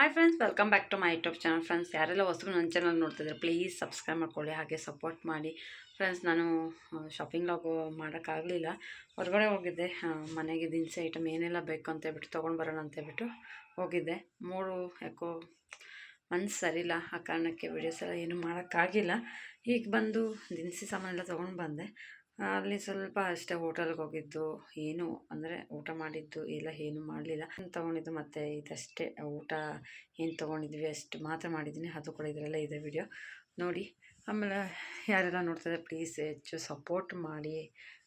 Hi friends welcome back to my YouTube channel friends ಯಾರೆಲ್ಲ ಹೊಸರು ನನ್ನ ಚಾನಲ್ ನೋಡ್ತಿದ್ರೆ ಪ್ಲೀಸ್ ಸಬ್ಸ್ಕ್ರೈಬ್ ಮಾಡ್ಕೊಳ್ಳಿ, ಹಾಗೆ ಸಪೋರ್ಟ್ ಮಾಡಿ. ಫ್ರೆಂಡ್ಸ್ ನಾನು ಶಾಪಿಂಗ್ ಲಾಗು ಮಾಡೋಕ್ಕಾಗಲಿಲ್ಲ. ಹೊರಗಡೆ ಹೋಗಿದ್ದೆ. ಮನೆಗೆ ದಿನಸಿ ಐಟಮ್ ಏನೆಲ್ಲ ಬೇಕು ಅಂತ ಹೇಳ್ಬಿಟ್ಟು ತೊಗೊಂಡು ಬರೋಣ ಅಂತ ಹೇಳ್ಬಿಟ್ಟು ಹೋಗಿದ್ದೆ. ಮೂರು ಯಾಕೋ ಮನ್ಸು ಸರಿಯಿಲ್ಲ, ಆ ಕಾರಣಕ್ಕೆ ವೀಡಿಯೋಸ್ ಎಲ್ಲ ಏನೂ ಮಾಡೋಕ್ಕಾಗಿಲ್ಲ. ಈಗ ಬಂದು ದಿನಸಿ ಸಾಮಾನೆಲ್ಲ ತೊಗೊಂಡು ಬಂದೆ. ಅಲ್ಲಿ ಸ್ವಲ್ಪ ಅಷ್ಟೇ ಹೋಟೆಲ್ಗೆ ಹೋಗಿದ್ದು, ಏನು ಅಂದರೆ ಊಟ ಮಾಡಿದ್ದು ಎಲ್ಲ ಏನು ಮಾಡಲಿಲ್ಲ. ತೊಗೊಂಡಿದ್ದು ಮತ್ತು ಇದಷ್ಟೇ, ಊಟ ಏನು ತೊಗೊಂಡಿದ್ವಿ ಅಷ್ಟು ಮಾತ್ರ ಮಾಡಿದ್ದೀನಿ. ಅದು ಕೂಡ ಇದರಲ್ಲೇ ಇದೆ ವಿಡಿಯೋ ನೋಡಿ, ಆಮೇಲೆ ಯಾರೆಲ್ಲ ನೋಡ್ತಾರೆ ಪ್ಲೀಸ್ ಹೆಚ್ಚು ಸಪೋರ್ಟ್ ಮಾಡಿ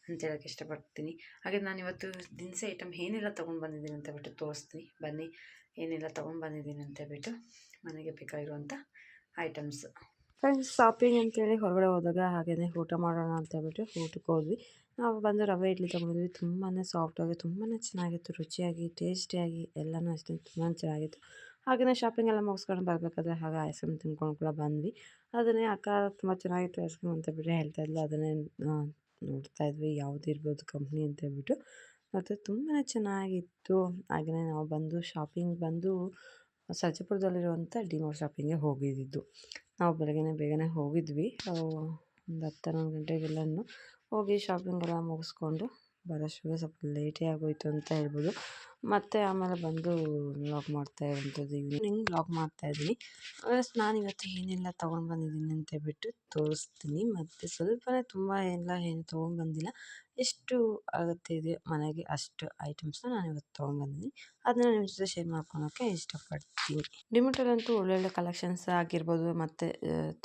ಅಂತ ಹೇಳೋಕ್ಕೆ ಇಷ್ಟಪಡ್ತೀನಿ. ಹಾಗೆ ನಾನು ಇವತ್ತು ದಿನಸಿ ಐಟಮ್ ಏನೆಲ್ಲ ತೊಗೊಂಡು ಬಂದಿದ್ದೀನಿ ಅಂತ ಬಿಟ್ಟು ತೋರಿಸ್ತೀನಿ. ಬನ್ನಿ, ಏನೆಲ್ಲ ತೊಗೊಂಡು ಬಂದಿದ್ದೀನಿ ಅಂತ ಬಿಟ್ಟು ಮನೆಗೆ ಬೇಕಾಗಿರುವಂಥ ಐಟಮ್ಸ್ ಫ್ರೆಂಡ್ಸ್ ಶಾಪಿಂಗ್ ಅಂತೇಳಿ ಹೊರಗಡೆ ಹೋದಾಗ ಹಾಗೆಯೇ ಊಟ ಮಾಡೋಣ ಅಂತ ಹೇಳ್ಬಿಟ್ಟು ಊಟಕ್ಕೆ ಹೋದ್ವಿ. ನಾವು ಬಂದು ರವೆ, ಇಡ್ಲಿ ತೊಗೊಂಡಿದ್ವಿ ತುಂಬಾ ಸಾಫ್ಟಾಗಿ ತುಂಬಾ ಚೆನ್ನಾಗಿತ್ತು. ರುಚಿಯಾಗಿ ಟೇಸ್ಟಿಯಾಗಿ ಎಲ್ಲನೂ ಅಷ್ಟೇ ತುಂಬಾ ಚೆನ್ನಾಗಿತ್ತು. ಹಾಗೆಯೇ ಶಾಪಿಂಗ್ ಎಲ್ಲ ಮುಗಿಸ್ಕೊಂಡು ಬರಬೇಕಾದ್ರೆ ಹಾಗೆ ಐಸ್ ಕ್ರೀಮ್ ತಿನ್ಕೊಂಡು ಕೂಡ ಬಂದ್ವಿ. ಅದನ್ನೇ ಅಕ್ಕ ತುಂಬ ಚೆನ್ನಾಗಿತ್ತು ಐಸ್ ಕ್ರೀಮ್ ಅಂತ ಬಿಟ್ಟು ಹೇಳ್ತಾ ಇದ್ಲು. ಅದನ್ನೇ ನೋಡ್ತಾ ಇದ್ವಿ. ಯಾವ್ದು ಇರ್ಬೋದು ಕಂಪ್ನಿ ಅಂತ ಹೇಳ್ಬಿಟ್ಟು. ಮತ್ತು ತುಂಬಾ ಚೆನ್ನಾಗಿತ್ತು. ಹಾಗೆಯೇ ನಾವು ಬಂದು ಶಾಪಿಂಗ್ ಬಂದು ಸರ್ಜಾಪುರದಲ್ಲಿರುವಂಥ ಡಿಮೋರ್ ಶಾಪಿಂಗೇ ಹೋಗಿದ್ದಿದ್ದು ನಾವು ಬೆಳಗ್ಗೆ ಬೇಗನೆ ಹೋಗಿದ್ವಿ. ಒಂದು ಹತ್ತು ಹನ್ನೊಂದು ಗಂಟೆಗೆಲ್ಲನೂ ಹೋಗಿ ಶಾಪಿಂಗ್ ಎಲ್ಲ ಮುಗಿಸ್ಕೊಂಡು ಬರೋಷ್ಟರಲ್ಲಿ ಸ್ವಲ್ಪ ಲೇಟೇ ಆಗೋಯಿತು ಅಂತ ಹೇಳ್ಬೋದು. ಮತ್ತು ಆಮೇಲೆ ಬಂದು ವ್ಲಾಗ್ ಮಾಡ್ತಾ ಇರುವಂಥದ್ದು ಈವ್ನಿಂಗ್ ಮಾಡ್ತಾ ಇದ್ದೀನಿ. ನಾನು ಇವತ್ತು ಏನೆಲ್ಲ ತೊಗೊಂಡು ಬಂದಿದ್ದೀನಿ ಅಂತ ಹೇಳ್ಬಿಟ್ಟು ತೋರಿಸ್ತೀನಿ. ಮತ್ತು ಸ್ವಲ್ಪನೇ ತುಂಬ ಎಲ್ಲ ಏನು ತೊಗೊಂಡು ಬಂದಿಲ್ಲ. ಎಷ್ಟು ಅಗತ್ಯ ಇದೆ ಮನೆಗೆ ಅಷ್ಟು ಐಟಮ್ಸ್ನ ನಾನು ಇವತ್ತು ತೊಗೊಂಡ್ಬಂದಿದ್ದೀನಿ ಅದನ್ನ ನಿಮ್ಮ ಜೊತೆ ಶೇರ್ ಮಾಡ್ಕೊಳಕ್ಕೆ ಇಷ್ಟಪಡ್ತೀನಿ. ಒಳ್ಳೆ ಒಳ್ಳೊಳ್ಳೆ ಕಲೆಕ್ಷನ್ಸ್ ಆಗಿರ್ಬೋದು ಮತ್ತು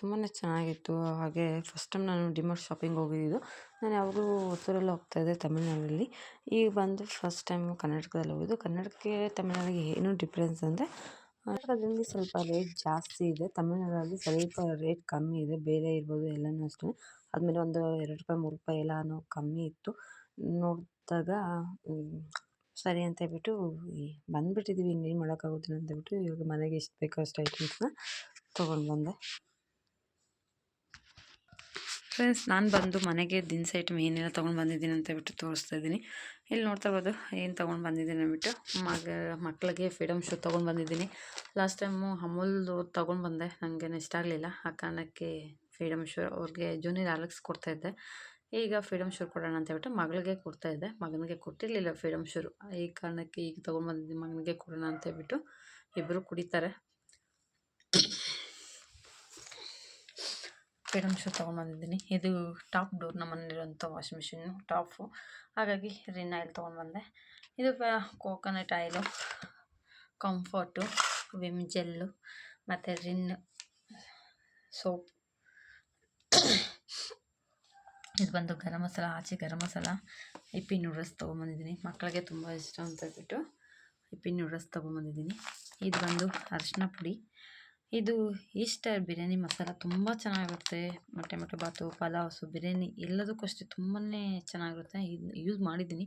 ತುಂಬಾ ಚೆನ್ನಾಗಿತ್ತು. ಹಾಗೆ ಫಸ್ಟ್ ಟೈಮ್ ನಾನು ಡಿಮಾರ್ಟ್ ಶಾಪಿಂಗ್ ಹೋಗಿದ್ದು. ನಾನು ಯಾವಾಗಲೂ ಹೊಸೂರಲ್ಲಿ ಹೋಗ್ತಾಯಿದ್ದೆ ತಮಿಳ್ನಾಡಲ್ಲಿ. ಈಗ ಬಂದು ಫಸ್ಟ್ ಟೈಮ್ ಕರ್ನಾಟಕದಲ್ಲಿ ಹೋಗಿದ್ದು. ಕನ್ನಡಕ್ಕೆ ತಮಿಳ್ನಾಡಿಗೆ ಏನು ಡಿಫ್ರೆನ್ಸ್ ಅಂದರೆ ಕರ್ನಾಟಕದಲ್ಲಿ ಸ್ವಲ್ಪ ರೇಟ್ ಜಾಸ್ತಿ ಇದೆ. ತಮಿಳ್ನಾಡಲ್ಲಿ ಸ್ವಲ್ಪ ರೇಟ್ ಕಮ್ಮಿ ಇದೆ. ಬೇರೆ ಇರ್ಬೋದು ಎಲ್ಲನೂ ಅಷ್ಟೇ. ಆದಮೇಲೆ ಒಂದು ಎರಡು ರೂಪಾಯಿ, ಮೂರು ರೂಪಾಯಿ ಎಲ್ಲನೂ ಕಮ್ಮಿ ಇತ್ತು. ನೋಡಿದಾಗ ಸರಿ ಅಂತ ಹೇಳ್ಬಿಟ್ಟು ಬಂದುಬಿಟ್ಟಿದ್ದೀವಿ ಇನ್ನೇನು ಮಾಡೋಕ್ಕಾಗೋದಿಲ್ಲ ಅಂತ ಹೇಳ್ಬಿಟ್ಟು ಇವಾಗ ಮನೆಗೆ ಎಷ್ಟು ಬೇಕೋ ಅಷ್ಟು ಐಟಮ್ಸ್ನ ತೊಗೊಂಡು ಬಂದೆ. ಫ್ರೆಂಡ್ಸ್ ನಾನು ಬಂದು ಮನೆಗೆ ದಿನಸಿ ಐಟಮ್ ಏನೆಲ್ಲ ತೊಗೊಂಡು ಬಂದಿದ್ದೀನಿ ಅಂತ ಹೇಳ್ಬಿಟ್ಟು ತೋರಿಸ್ತಾ ಇದ್ದೀನಿ. ಇಲ್ಲಿ ನೋಡ್ತಾ ಇರ್ಬೋದು ಏನು ತೊಗೊಂಡು ಬಂದಿದ್ದೀನಿ ಅಂದ್ಬಿಟ್ಟು. ಮಗ ಮಕ್ಕಳಿಗೆ ಫ್ರೀಡಮ್ ಶೂ ತೊಗೊಂಡು ಬಂದಿದ್ದೀನಿ. ಲಾಸ್ಟ್ ಟೈಮು ಅಮೂಲ್ದು ತೊಗೊಂಡು ಬಂದೆ ನನಗೇನು ಇಷ್ಟ ಆಗಲಿಲ್ಲ. ಆ ಕಾರಣಕ್ಕೆ ಫ್ರೀಡಮ್ ಶೂ ಅವ್ರಿಗೆ ಜೂನಿಯರ್ ಆರ್ಲೆಕ್ಸ್ ಕೊಡ್ತಾಯಿದ್ದೆ ಈಗ ಫ್ರೀಡಮ್ ಶೂ ಕೊಡೋಣ ಅಂತ ಹೇಳ್ಬಿಟ್ಟು ಮಗಳಿಗೆ ಕೊಡ್ತಾಯಿದ್ದೆ ಮಗನಿಗೆ ಕೊಟ್ಟಿರಲಿಲ್ಲ ಫ್ರೀಡಮ್ ಶೂರು ಈ ಕಾರಣಕ್ಕೆ ಈಗ ತೊಗೊಂಡು ಬಂದಿದ್ದೀನಿ, ಮಗನಿಗೆ ಕೊಡೋಣ ಅಂತ ಹೇಳ್ಬಿಟ್ಟು ಇಬ್ಬರು ಕುಡಿತಾರೆ. ಫ್ರೀಡಮ್ ಶೂ ತೊಗೊಂಡ್ಬಂದಿದ್ದೀನಿ ಇದು ಟಾಪ್ ಡೋರ್ ನಮ್ಮ ವಾಷಿಂಗ್ ಮಿಷಿನ್ನು ಟಾಪು. ಹಾಗಾಗಿ ರಿನ್ ಆಯಿಲ್ ತೊಗೊಂಡ್ಬಂದೆ ಇದು coconut oil, comfort, Vim gel, ಮತ್ತು ರಿನ್, ಸೋಪ್. ಇದು ಬಂದು ಗರಂ ಮಸಾಲ, ಆಚೆ ಗರಂ ಮಸಾಲ ಇಪ್ಪಿ ನೂಡಲ್ಸ್ ತೊಗೊಂಬಂದಿದ್ದೀನಿ. ಮಕ್ಕಳಿಗೆ ತುಂಬ ಇಷ್ಟ ಅಂತ ಹೇಳ್ಬಿಟ್ಟು ಇಪ್ಪಿ ನೂಡಲ್ಸ್ ತೊಗೊಂಬಂದಿದ್ದೀನಿ. ಇದು ಬಂದು ಅರಿಶಿನ ಪುಡಿ. ಇದು ಈಸ್ಟರ್ ಬಿರಿಯಾನಿ ಮಸಾಲ ತುಂಬ ಚೆನ್ನಾಗಿರುತ್ತೆ. ಮೊಟ್ಟೆ ಮೊಟ್ಟೆ ಬಾತು ಪಲಾವ್ಸು ಬಿರಿಯಾನಿ ಎಲ್ಲದಕ್ಕೂ ಅಷ್ಟೇ ತುಂಬಾ ಚೆನ್ನಾಗಿರುತ್ತೆ. ಇದು ಯೂಸ್ ಮಾಡಿದ್ದೀನಿ.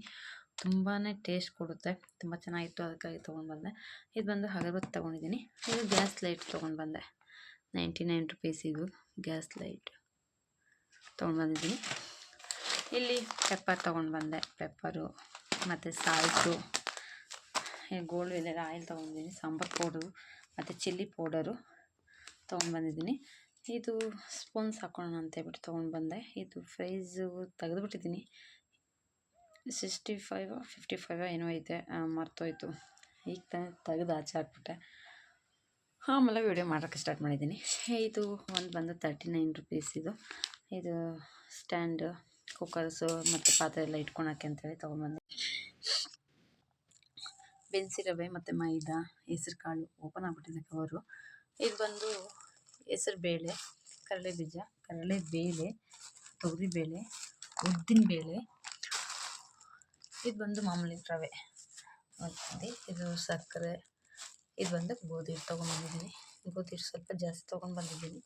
ತುಂಬಾ ಟೇಸ್ಟ್ ಕೊಡುತ್ತೆ. ತುಂಬ ಚೆನ್ನಾಗಿತ್ತು ಅದಕ್ಕಾಗಿ ತೊಗೊಂಡು ಬಂದೆ. ಇದು ಬಂದು ಅಗರಬತ್ತಿ ತೊಗೊಂಡಿದ್ದೀನಿ. ಇದು ಗ್ಯಾಸ್ ಲೈಟ್ ತೊಗೊಂಡು ಬಂದೆ. ನೈಂಟಿ ನೈನ್ ರುಪೀಸ್ ಇದು ಗ್ಯಾಸ್ ಲೈಟ್ ತೊಗೊಂಡು ಬಂದಿದ್ದೀನಿ. ಇಲ್ಲಿ ಪೆಪ್ಪರ್ ತೊಗೊಂಡು ಬಂದೆ. ಪೆಪ್ಪರು ಮತ್ತು ಸಾಲ್ಟು ಗೋಲ್ಡ್ ವಿಲ್ಲರ್ ಆಯಿಲ್ ತೊಗೊಂಡಿದ್ದೀನಿ. ಸಾಂಬಾರು ಪೌಡ್ರು. ಮತ್ತು ಚಿಲ್ಲಿ ಪೌಡರು ತೊಗೊಂಡು ಬಂದಿದ್ದೀನಿ ಇದು ಸ್ಪೂನ್ಸ್ ಹಾಕ್ಕೊಳ್ಳೋಣ ಅಂತ ಹೇಳ್ಬಿಟ್ಟು ತೊಗೊಂಡು ಬಂದೆ ಇದು ಪ್ರೈಸು ತೆಗೆದುಬಿಟ್ಟಿದ್ದೀನಿ. ಸಿಕ್ಸ್ಟಿ ಫೈವ, ಫಿಫ್ಟಿ ಫೈವ ಏನೋ ಐತೆ ಮರ್ತೋಯ್ತು. ಈಗ ತಾನೇ ತೆಗೆದು ಆಚೆ ಹಾಕ್ಬಿಟ್ಟೆ. ಆಮೇಲೆ ವೀಡಿಯೋ ಮಾಡೋಕ್ಕೆ ಸ್ಟಾರ್ಟ್ ಮಾಡಿದ್ದೀನಿ. ಇದು ಒಂದು ಬಂದು ತರ್ಟಿ ನೈನ್ ರುಪೀಸ್ ಇದು. ಇದು ಸ್ಟ್ಯಾಂಡ್ ಕುಕ್ಕರ್ಸು ಮತ್ತು ಪಾತ್ರೆ ಎಲ್ಲ ಇಟ್ಕೊಳಕ್ಕೆ ಅಂತೇಳಿ ತೊಗೊಂಬಂದೆ ಬೆನ್ಸಿ ರವೆ ಮತ್ತು ಮೈದಾ ಹೆಸ್ರು ಕಾಳು ಓಪನ್ ಆಗಿಬಿಟ್ಟಿದೆ ಕವರು ಇದು ಬಂದು ಹೆಸರು ಬೇಳೆ ಕಡಲೆ ಬೀಜ ಕಡಲೆ ಬೇಳೆ ತೊಗರಿಬೇಳೆ ಉದ್ದಿನ ಬೇಳೆ. ಇದು ಬಂದು ಮಾಮೂಲಿ ರವೆ. ಮತ್ತು ಇದು ಸಕ್ಕರೆ, ಇದು ಬಂದು ಗೋಧಿ ಹಿಟ್ಟು ತೊಗೊಂಡ್ಬಂದಿದ್ದೀನಿ. ಗೋಧಿ ಹಿಟ್ಟು ಸ್ವಲ್ಪ ಜಾಸ್ತಿ ತೊಗೊಂಡು ಬಂದಿದ್ದೀನಿ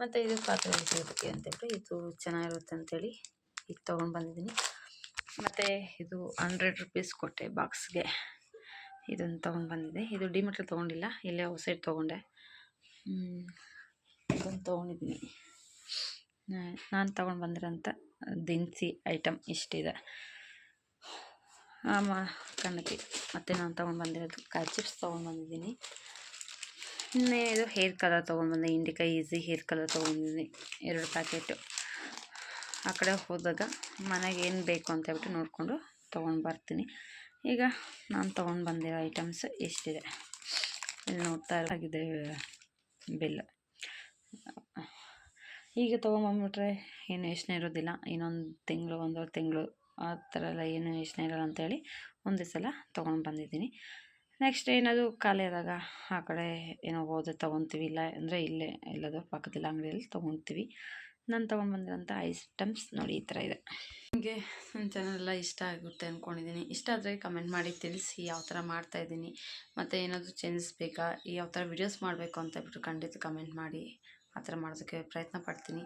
ಮತ್ತು ಇದು ಪಾತ್ರೆ ಇಡೋದಕ್ಕೆ ಅಂತೇಳಿ ಇದು ಚೆನ್ನಾಗಿರುತ್ತೆ ಅಂತೇಳಿ ಈಗ ತೊಗೊಂಡು ಬಂದಿದ್ದೀನಿ ಮತ್ತು ಇದು ಹಂಡ್ರೆಡ್ ರುಪೀಸ್ ಕೊಟ್ಟೆ ಬಾಕ್ಸ್ಗೆ ಇದನ್ನು ತೊಗೊಂಡು ಬಂದಿದ್ದೆ. ಇದು ಡಿಮಾರ್ಟಲ್ಲಿ ತೊಗೊಂಡಿಲ್ಲ, ಇಲ್ಲೇ ಔಟ್ಸೈಡ್ ತೊಗೊಂಡೆ. ಇದನ್ನು ತೊಗೊಂಡಿದ್ದೀನಿ. ನಾನು ತೊಗೊಂಡು ಬಂದಿರೋಂಥ ದಿನಸಿ ಐಟಮ್ ಇಷ್ಟಿದೆ. ಆಮ ಕಣ್ಣಕ್ಕೆ ಮತ್ತು ನಾನು ತೊಗೊಂಡು ಬಂದಿರೋದು ಕಾಯಿ ಚಿಪ್ಸ್ ತೊಗೊಂಡು ಬಂದಿದ್ದೀನಿ. ಇನ್ನೇ ಇದು ಹೇರ್ ಕಲರ್ ತೊಗೊಂಡ್ಬಂದೆ ಇಂಡಿಕಾ ಈಸಿ ಹೇರ್ ಕಲರ್ ತೊಗೊಂಡಿದ್ದೀನಿ ಎರಡು ಪ್ಯಾಕೆಟು ಆ ಕಡೆ ಹೋದಾಗ ಮನೆಗೆ ಏನು ಬೇಕು ಅಂತ ಹೇಳ್ಬಿಟ್ಟು ನೋಡಿಕೊಂಡು ತೊಗೊಂಡು ಬರ್ತೀನಿ. ಈಗ ನಾನು ತೊಗೊಂಡು ಬಂದಿರೋ ಐಟಮ್ಸ್ ಎಷ್ಟಿದೆ? ಇಲ್ಲಿ ನೋಡ್ತಾ ಆಗಿದೆ ಬಿಲ್ ಈಗ ತೊಗೊಂಬಂದ್ಬಿಟ್ರೆ ಏನು ಯೋಚನೆ ಇರೋದಿಲ್ಲ. ಇನ್ನೊಂದು ತಿಂಗಳು, ಒಂದೂವರೆ ತಿಂಗಳು ಆ ಥರ ಎಲ್ಲ ಏನು ಯೋಚನೆ ಇರೋಲ್ಲ ಅಂತೇಳಿ ಒಂದೇ ಸಲ ತೊಗೊಂಡು ಬಂದಿದ್ದೀನಿ. ನೆಕ್ಸ್ಟ್ ಏನಾದರೂ ಖಾಲಿ ಆದಾಗ ಆ ಕಡೆ ಏನೋ ಹೋದ್ರೆ ತೊಗೊತೀವಿ, ಇಲ್ಲ ಅಂದರೆ ಇಲ್ಲೇ ಎಲ್ಲದೋ ಪಕ್ಕದಲ್ಲಿ ಅಂಗಡಿಯಲ್ಲಿ ತೊಗೊತೀವಿ. ನಾನು ತೊಗೊಂಡ್ಬಂದಿರೋಂಥ ಐಟಮ್ಸ್ ನೋಡಿ ಈ ಥರ ಇದೆ. ನಿಮಗೆ ನನ್ನ ಚಾನಲ್ ಎಲ್ಲ ಇಷ್ಟ ಆಗುತ್ತೆ ಅಂದ್ಕೊಂಡಿದ್ದೀನಿ ಇಷ್ಟ ಆದರೆ ಕಮೆಂಟ್ ಮಾಡಿ ತಿಳಿಸಿ ಯಾವ ಥರ ಮಾಡ್ತಾಯಿದ್ದೀನಿ ಮತ್ತು ಏನಾದರೂ ಚೇಂಜಸ್ ಬೇಕಾ, ಯಾವ ಥರ ವಿಡಿಯೋಸ್ ಮಾಡಬೇಕು ಅಂತ ಬಿಟ್ಟು ಖಂಡಿತ ಕಮೆಂಟ್ ಮಾಡಿ. ಆ ಥರ ಮಾಡೋದಕ್ಕೆ ಪ್ರಯತ್ನ ಪಡ್ತೀನಿ.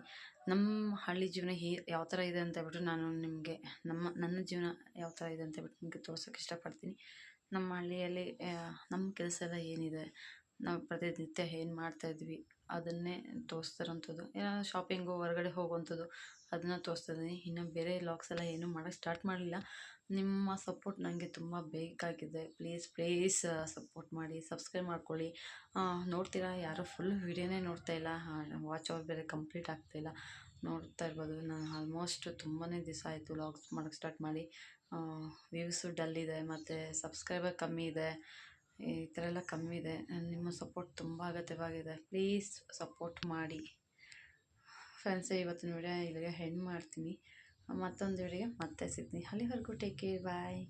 ನಮ್ಮ ಹಳ್ಳಿ ಜೀವನ ಹೇ ಯಾವ ಥರ ಇದೆ ಅಂತ ಬಿಟ್ಟು ನಾನು ನಿಮಗೆ, ನಮ್ಮ, ನನ್ನ ಜೀವನ ಯಾವ ಥರ ಇದೆ ಅಂತ ಬಿಟ್ಟು ನಿಮಗೆ ತೋರ್ಸೋಕ್ಕೆ ಇಷ್ಟಪಡ್ತೀನಿ ನಮ್ಮ ಹಳ್ಳಿಯಲ್ಲಿ ನಮ್ಮ ಕೆಲಸ ಎಲ್ಲ ಏನಿದೆ, ನಾವು ಪ್ರತಿನಿತ್ಯ ಏನು ಮಾಡ್ತಾಯಿದ್ವಿ ಅದನ್ನೇ ತೋರಿಸ್ತಿರೋಂಥದ್ದು. ಏನಾದ್ರು ಶಾಪಿಂಗು ಹೊರಗಡೆ ಹೋಗುವಂಥದ್ದು, ಅದನ್ನು ತೋರಿಸ್ತಾ ಇದ್ದೀನಿ ಇನ್ನು ಬೇರೆ ಲಾಗ್ಸ್ ಎಲ್ಲ ಏನೂ ಮಾಡೋಕ್ಕೆ ಸ್ಟಾರ್ಟ್ ಮಾಡಲಿಲ್ಲ. ನಿಮ್ಮ ಸಪೋರ್ಟ್ ನನಗೆ ತುಂಬ ಬೇಕಾಗಿದೆ. ಪ್ಲೀಸ್ ಪ್ಲೀಸ್ ಸಪೋರ್ಟ್ ಮಾಡಿ ಸಬ್ಸ್ಕ್ರೈಬ್ ಮಾಡ್ಕೊಳ್ಳಿ. ನೋಡ್ತೀರಾ? ಯಾರೂ ಫುಲ್ ವೀಡಿಯೋನೇ ನೋಡ್ತಾ ಇಲ್ಲ. ವಾಚ್ ಅವರ್ ಬೇರೆ ಕಂಪ್ಲೀಟ್ ಆಗ್ತಾಯಿಲ್ಲ ನೋಡ್ತಾ ಇರ್ಬೋದು. ನಾನು ಆಲ್ಮೋಸ್ಟ್ ತುಂಬಾ ದಿವಸ ಆಯಿತು ಲಾಗ್ಸ್ ಮಾಡೋಕ್ಕೆ ಸ್ಟಾರ್ಟ್ ಮಾಡಿ. ವ್ಯೂಸು ಡಲ್ ಇದೆ ಮತ್ತು ಸಬ್ಸ್ಕ್ರೈಬರ್ ಕಮ್ಮಿ ಇದೆ. ಈ ಥರ ಎಲ್ಲ ಕಮ್ಮಿ ಇದೆ. ನಿಮ್ಮ ಸಪೋರ್ಟ್ ತುಂಬ ಅಗತ್ಯವಾಗಿದೆ. ಪ್ಲೀಸ್ ಸಪೋರ್ಟ್ ಮಾಡಿ. ಫ್ರೆಂಡ್ಸೇ ಇವತ್ತಿನ ವಿಡಿಯೋ ಇಲ್ಲಿಗೆ ಹೆಣ್ಣು ಮಾಡ್ತೀನಿ. ಮತ್ತೊಂದು ವಿಡಿಯೋ ಮತ್ತೆ ಸಿಗ್ತೀನಿ. ಅಲ್ಲಿವರೆಗೂ ಟೇಕ್ ಕೇರ್ ಬಾಯ್